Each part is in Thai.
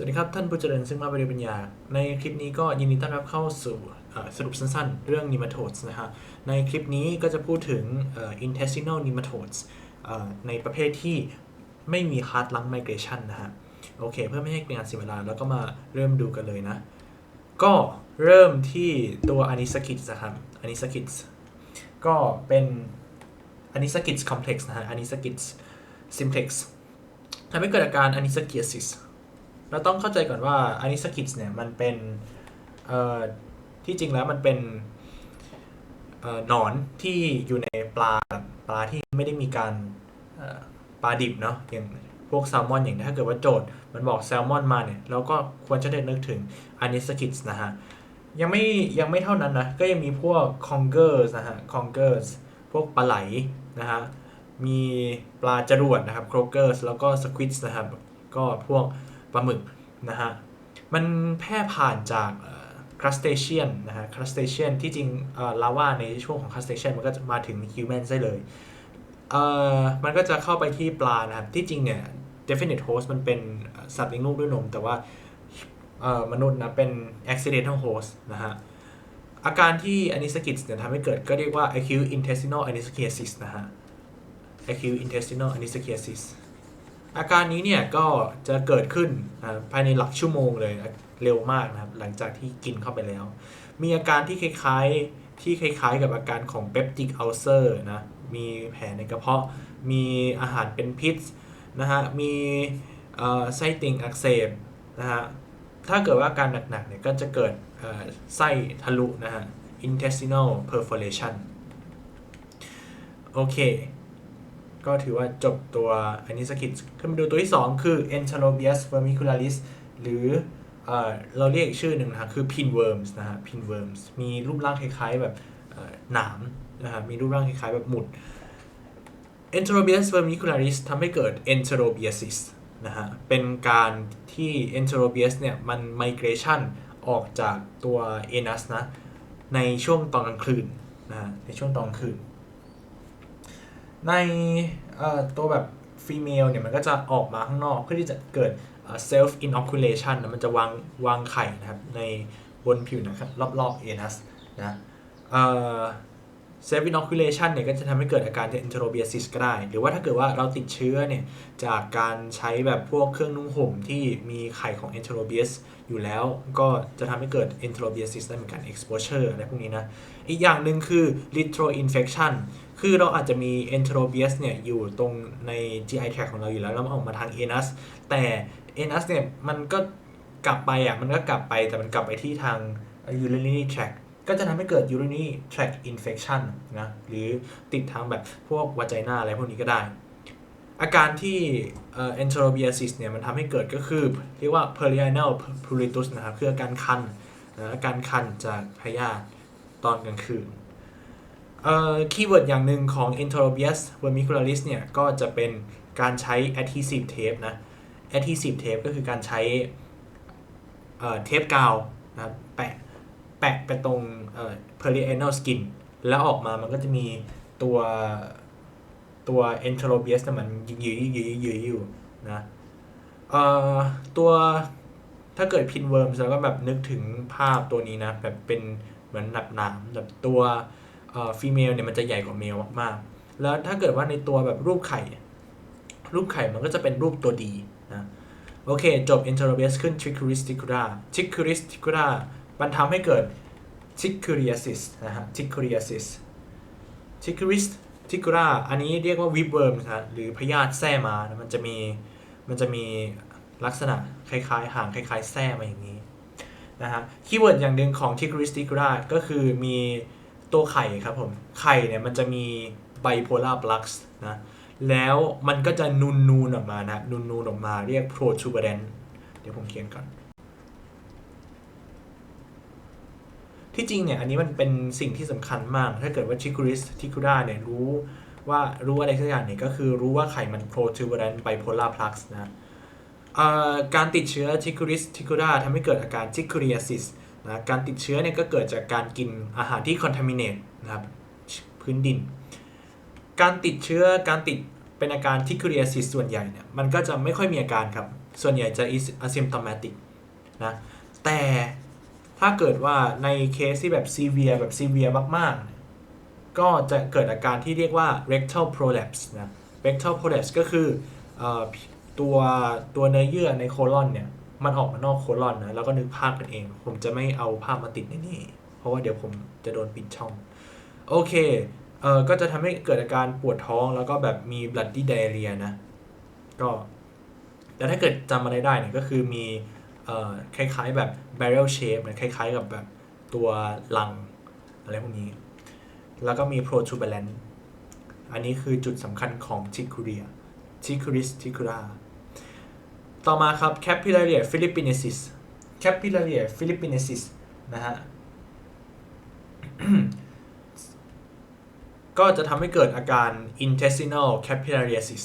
สวัสดีครับท่านผู้เจริญซึ่งมาบริปัญญา ในคลิปนี้ก็ยินดีต้อนรับเข้าสู่สรุปสั้นๆ เรื่อง nematodes นะฮะในคลิปนี้ก็จะพูดถึง intestinal nematodes ในประเภทที่ไม่มี heart lung migration นะฮะโอเค เพื่อไม่ให้เป็นงานเสียเวลาแล้วก็มาเริ่มดูกันเลยนะ ก็เริ่มที่ตัว anisakis นะครับ anisakis ก็เป็น anisakis complex นะฮะ anisakis simplex ทำให้เกิดอาการ anisakiasis เราต้องเข้าใจก่อนว่า anisakis เนี่ยมันเป็นที่จริงแล้วมันเป็นหนอนที่อยู่ในปลาปลาที่ไม่ได้มีการปลาดิบเนาะอย่างพวกแซลมอนอย่างนี้ถ้าเกิดว่าโจทย์มันบอกแซลมอนมาเนี่ยเราก็ควรจะได้นึกถึง anisakis นะฮะยังไม่ยังไม่เท่านั้นนะ ก็ยังมีพวก congers นะฮะ congers พวกปลาไหลนะฮะมีปลาจรวดนะครับ croakers แล้วก็ squids นะครับก็พวก ปลาหมึกนะฮะมันแพร่ผ่านจากครัสเตเชียนนะฮะครัสเตเชียนที่จริงลาวาในช่วงของครัสเตเชียนมันก็จะมาถึงฮิวแมนได้เลยเอ่อมันก็จะเข้าไปที่ปลานะครับ ที่จริงเนี่ย definite host มันเป็นสัตว์เลี้ยงลูกด้วยนม แต่ว่าเอ่อมนุษย์นะเป็น accidental host นะฮะอาการที่ anisakis เนี่ยทำให้เกิดก็เรียกว่า acute intestinal anisakiasis นะฮะ acute intestinal anisakiasis อาการนี้เนี่ยก็จะเกิดขึ้นภายในหลักชั่วโมงเลยเร็วมากนะครับหลังจากที่กินเข้าไปแล้ว มีอาการที่คล้ายๆที่คล้ายๆ กับอาการของ peptic ulcer นะมีแผลในกระเพาะ มีอาหารเป็นพิษนะฮะมีไส้ติ่งอักเสบนะฮะถ้าเกิดว่าอาการหนักๆเนี่ยก็จะเกิดไส้ทะลุนะฮะ intestinal perforation โอเค ก็ถือว่าจบตัว anisakis ขึ้นมาดูตัวที่ 2 คือ enterobius vermicularis หรือเออเราเรียกอีกชื่อหนึ่งนะคือ pinworms นะฮะ pinworms มีรูปร่างคล้ายๆแบบหนามนะฮะมีรูปร่างคล้ายๆแบบหมุด enterobius vermicularis ทำให้เกิด enterobiasis นะฮะ เป็นการที่ enterobius เนี่ย มัน migration ออกจากตัว anus นะ ในช่วงตอนกลางคืนนะฮะในช่วงตอนกลางคืน ในตัวแบบฟีเมลเนี่ยมันก็จะออกมาข้างนอกเพื่อที่จะเกิด self inoculation นะมันจะวางวางไข่นะครับในบนผิวหนะครับรอบๆเอนัสนะ เซฟอินอ c คูลเลชันเนี่ยก็จะทำให้เกิดอาการเอนเทรเบียซิสก็ได้ หรือว่าถ้าเกิดว่าเราติดเชื้อเนี่ย จากการใช้แบบพวกเครื่องนุ่งห่มที่มีไข่ของเอนเทรเบียสอยู่แล้ว ก็จะทำให้เกิดเอนเทรเบียซิสได้เหมือนกัน exposure อะไรพวกนี้นะ อีกอย่างหนึ่งคือ litro infection คือเราอาจจะมี enterobius เนี่ย อยู่ตรงใน GI tract ของเราอยู่แล้ว แล้วมันออกมาทาง anus แต่ anus เนี่ยมันก็กลับไปอะมันก็กลับไปแต่มันกลับไปที่ทาง urinary tract ก็จะทำให้เกิด urinary tract infection นะหรือติดทางแบบพวกวาจานาอะไรพวกนี้ก็ได้ อาการที่เอ่อ enterobiasis เนี่ยมันทำให้เกิดก็คือ เรียกว่า perianal pruritus นะครับคืออาการคันนะอาการคันจากพยาธิตอนกลางคืนคีย์เวิร์ดอย่างหนึ่งของ enterobius vermicularis เนี่ยก็จะเป็นการใช้ adhesive tape นะ adhesive tape ก็คือการใช้เทปกาวนะแปะ แปะไปตรงเอ่อ perianal skin แล้วออกมามันก็จะมีตัวตัว enterobius มันยืดยืดยืดอยู่นะเอ่อตัวถ้าเกิด pinworms แล้วก็แบบนึกถึงภาพตัวนี้นะ แบบเป็นเหมือนหนับหนามแบบตัวฟีเมลเนี่ยมันจะใหญ่กว่าเมลมากๆ แล้วถ้าเกิดว่าในตัวแบบรูปไข่ รูปไข่มันก็จะเป็นรูปตัวดีนะ โอเค จบ enterobius ขึ้น trichuris ticula trichuris ticula มันทำให้เกิด trichuriasis นะฮะ trichuriasis trichuris ticula อันนี้เรียกว่า whipworm นะหรือพยาธิแส้มานะมันจะมีมันจะมีลักษณะคล้ายๆหางคล้ายๆ แส้มาอย่างนี้นะฮะคีย์เวิร์ดอย่างหนึ่งของ trichuris ticula ก็คือมีตัวไข่ครับผม ไข่เนี่ยมันจะมี bipolar flux นะแล้วมันก็จะนูนนูนๆออกมานะนูนนูนๆออกมาเรียก protuberant เดี๋ยวผมเขียนก่อน ที่จริงเนี่ยอันนี้มันเป็นสิ่งที่สำคัญมาก ถ้าเกิดว่า chicoris ticula เนี่ยรู้ว่ารู้อะไรสักอย่างเนี่ยก็คือรู้ว่าไข่มัน protuberant bipolar flux นะการติดเชื้อ chicoris ticula ทำให้เกิดอาการ chichuriasis นะการติดเชื้อเนี่ยก็เกิดจากการกินอาหารที่ contaminate นะครับพื้นดิน การติดเชื้อการติดเป็นอาการทิคูเรียซิสส่วนใหญ่เนี่ยมันก็จะไม่ค่อยมีอาการครับ ส่วนใหญ่จะ asymptomatic นะแต่ ถ้าเกิดว่าในเคสที่แบบ severe แบบ severe มากๆ ก็จะเกิดอาการที่เรียกว่า rectal prolapse นะ rectal prolapse ก็คืออตัวตัวเนื้อเยื่อในโคลอนเนี่ยมันออกมานอกโคลอนนะแล้วก็นึกภาพกันเอง ผมจะไม่เอาภาพมาติดในนี้เพราะว่าเดี๋ยวผมจะโดนปิดช่อง โอเคเออก็จะทำให้เกิดอาการปวดท้องแล้วก็แบบมี bloody diarrhea นะ ก็แต่ถ้าเกิดจำอะไรได้เนี่ยก็คือมี เอ่อคล้ายๆแบบ barrel shape นะคล้ายๆกับแบบตัวลัง อะไรพวกนี้ แล้วก็มี protuberance อันนี้คือจุดสำคัญของ tichuria tichuris tichura ต่อมาครับ capillaria philippinesis capillaria philippinesis นะฮะ ก็จะทำให้เกิดอาการ intestinal capillariasis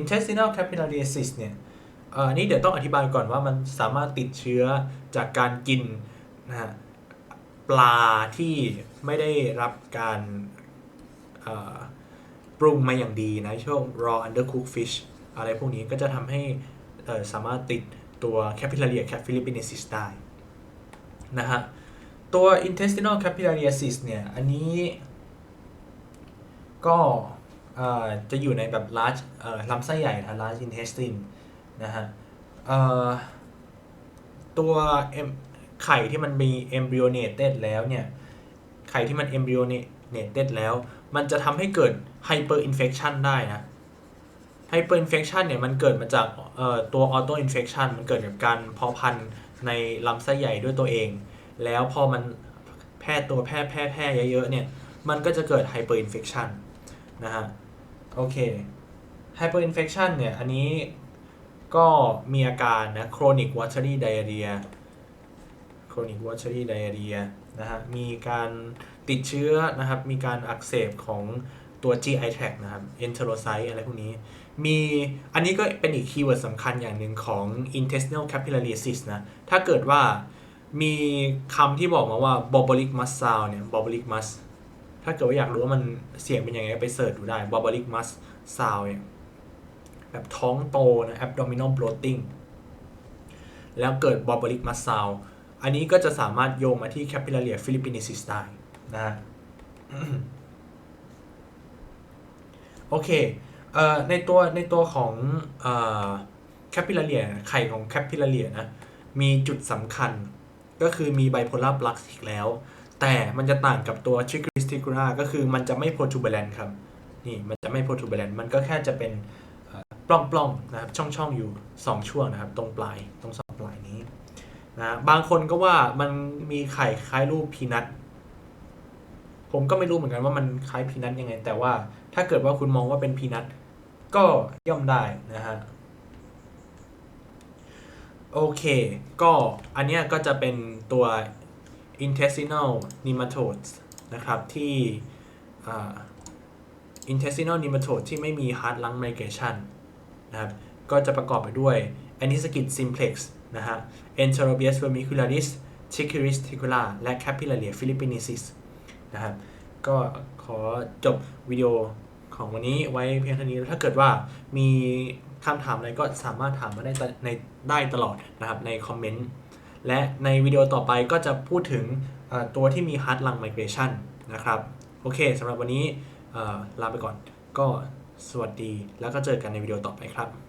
intestinal capillariasis เนี่ยเอันนี้เดี๋ยวต้องอธิบายก่อนว่ามันสามารถติดเชื้อจากการกินนะฮะปลาที่ไม่ได้รับการปรุงมาอย่างดีนะช่วง raw undercooked fish อะไรพวกนี้ก็จะทำให้สามารถติดตัว capillaria philippinesis ได้นะฮะตัว intestinal capillariasis เนี่ย อันนี้ก็จะอยู่ในแบบ large ลำไส้ใหญ่นะ large intestine นะฮะตัวไข่ที่มันมี embryonated แล้วเนี่ย ไข่ที่มัน embryonated แล้ว มันจะทำให้เกิด hyperinfection ได้นะ hyperinfection เนี่ยมันเกิดมาจากตัว auto infection มันเกิดจากการเพาะพันธุ์ในลำไส้ใหญ่ด้วยตัวเอง แล้วพอมันแพร่ตัวแพร่แพร่แพร่เยอะๆเนี่ย มันก็จะเกิด hyperinfection นะฮะ โอเค hyperinfection เนี่ย อันนี้ ก็มีอาการนะ chronic watery diarrhea chronic watery diarrhea นะฮะ มีการติดเชื้อนะครับ มีการอักเสบของตัว GI tract นะครับ enterocyte อะไรพวกนี้ มีอันนี้ก็เป็นอีกคีย์เวิร์ดสำคัญอย่างหนึ่งของ intestinal capillariasis นะ ถ้าเกิดว่ามีคำที่บอกมาว่า bobolic mus sound เนี่ย bobolic mus ถ้าเกิดว่าอยากรู้ว่ามันเสียงเป็นยังไงไปเสิร์ชดูได้ bobolic mus sound เนี่ย แบบท้องโตนะ abdominal bloating แล้วเกิด bobolic mus sound อันนี้ก็จะสามารถโยงมาที่ capillaria philippinesis ได้นะโอเคเอ่อในตัวในตัวของเอ่อ capillaria ไข่ของ capillaria นะมีจุดสำคัญก็คือมี bipolar flux อีกแล้ว แต่มันจะต่างกับตัว trichurus ticula ก็คือมันจะไม่ protuberant ครับนี่มันจะไม่ protuberant มันก็แค่จะเป็น ปล้องๆนะครับช่องๆอยู่ 2 ช่วงนะครับ ตรงปลายตรงสองปลายนี้นะบางคนก็ว่ามันมีไข่คล้ายรูปพีนัทผมก็ไม่รู้เหมือนกันว่ามันคล้ายพีนัทยังไง แต่ว่าถ้าเกิดว่าคุณมองว่าเป็นพีนัทก็ย่อมได้นะฮะโอเค ก็อันเนี้ยก็จะเป็นตัว intestinal nematodes นะครับที่ intestinal nematode ที่ไม่มี heart lung migration นะครับ ก็จะประกอบไปด้วย anisakid simplex นะฮะ enterobius vermicularis trichuris ticula และ capillaria philippinensis นะครับ ก็ขอจบวิดีโอของวันนี้ไว้เพียงเท่านี้ ถ้าเกิดว่ามีคำถามอะไรก็สามารถถามมาได้ตในได้ตลอดนะครับในคอมเมนต์ และในวิดีโอต่อไปก็จะพูดถึงตัวที่มี heart lung migration นะครับ โอเคสำหรับวันนี้ลาไปก่อนก็ สวัสดีแล้วก็เจอกันในวิดีโอต่อไปครับ